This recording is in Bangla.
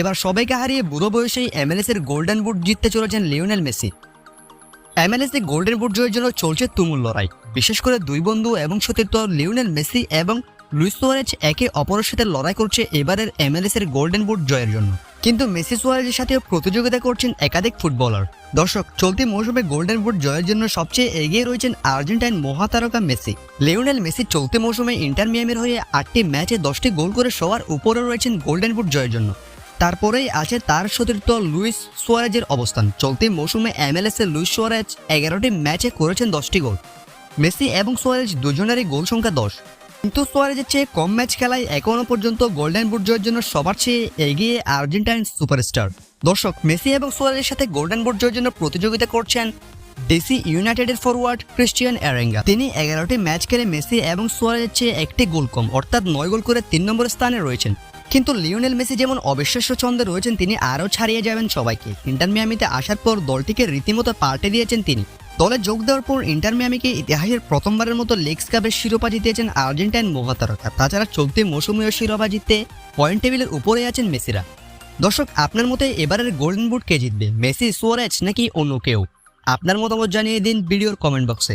এবার সবাইকে হারিয়ে বুড়ো বয়সেই এমএলএস এর গোল্ডেন বুট জিততে চলেছেন লিওনেল মেসি। এমএলএস এ গোল্ডেন বুট জয়ের জন্য চলছে তুমুল লড়াই। বিশেষ করে দুই বন্ধু এবং সতীর্থ লিওনেল মেসি এবং লুইস সুয়ারেজ একে অপরের সাথে লড়াই করছে এবারের এমএলএস এর গোল্ডেন বুট জয়ের জন্য। কিন্তু মেসি সুয়ারেজের সাথেও প্রতিযোগিতা করছেন একাধিক ফুটবলার। দর্শক, চলতি মৌসুমে গোল্ডেন বুট জয়ের জন্য সবচেয়ে এগিয়ে রয়েছেন আর্জেন্টাইন মহাতারকা মেসি। লিওনেল মেসি চলতি মৌসুমে ইন্টার মিয়ামির হয়ে আটটি ম্যাচে দশটি গোল করে সবার উপরে রয়েছেন গোল্ডেন বুট জয়ের জন্য। তারপরেই আছে তার সতীর্থ লুইস সোয়ারেজের অবস্থান। চলতি মৌসুমে এমএলএস এর লুইস সোয়ারেজ এগারোটি ম্যাচে করেছেন দশটি গোল। মেসি এবং সোয়ারেজ দুজনেরই গোল সংখ্যা দশ। কিন্তু সোয়ারেজের চেয়ে কম ম্যাচ খেলায় এখনও পর্যন্ত গোল্ডেন বুট জয়ের জন্য সবার চেয়ে এগিয়ে আর্জেন্টাইন সুপারস্টার। দর্শক, মেসি এবং সোয়ারেজের সাথে গোল্ডেন বুট জয়ের জন্য প্রতিযোগিতা করছেন ডিসি ইউনাইটেডের ফরওয়ার্ড ক্রিস্টিয়ান অ্যারেঙ্গা। তিনি এগারোটি ম্যাচ খেলে মেসি এবং সোয়ারেজের চেয়ে একটি গোল কম, অর্থাৎ নয় গোল করে তিন নম্বর স্থানে রয়েছেন। কিন্তু লিওনেল মেসি যেমন অবিশ্বাস্য ছন্দে রয়েছেন, তিনি আরও ছাড়িয়ে যাবেন সবাইকে। ইন্টার মিয়ামিতে আসার পর দলটিকে রীতিমতো পাল্টে দিয়েছেন তিনি। দলে যোগ দেওয়ার পর ইন্টার মিয়ামিকে ইতিহাসের প্রথমবারের মতো লেগস কাপের শিরোপা জিতিয়েছেন আর্জেন্টাইন মহাতারকা। তাছাড়া চলতি মৌসুমীয় শিরোপা জিততে পয়েন্ট টেবিলের উপরে আছেন মেসিরা। দর্শক, আপনার মতে এবারের গোল্ডেন বুট কে জিতবে, মেসি, সুয়ারেজ নাকি অন্য কেউ? আপনার মতামত জানিয়ে দিন ভিডিওর কমেন্ট বক্সে।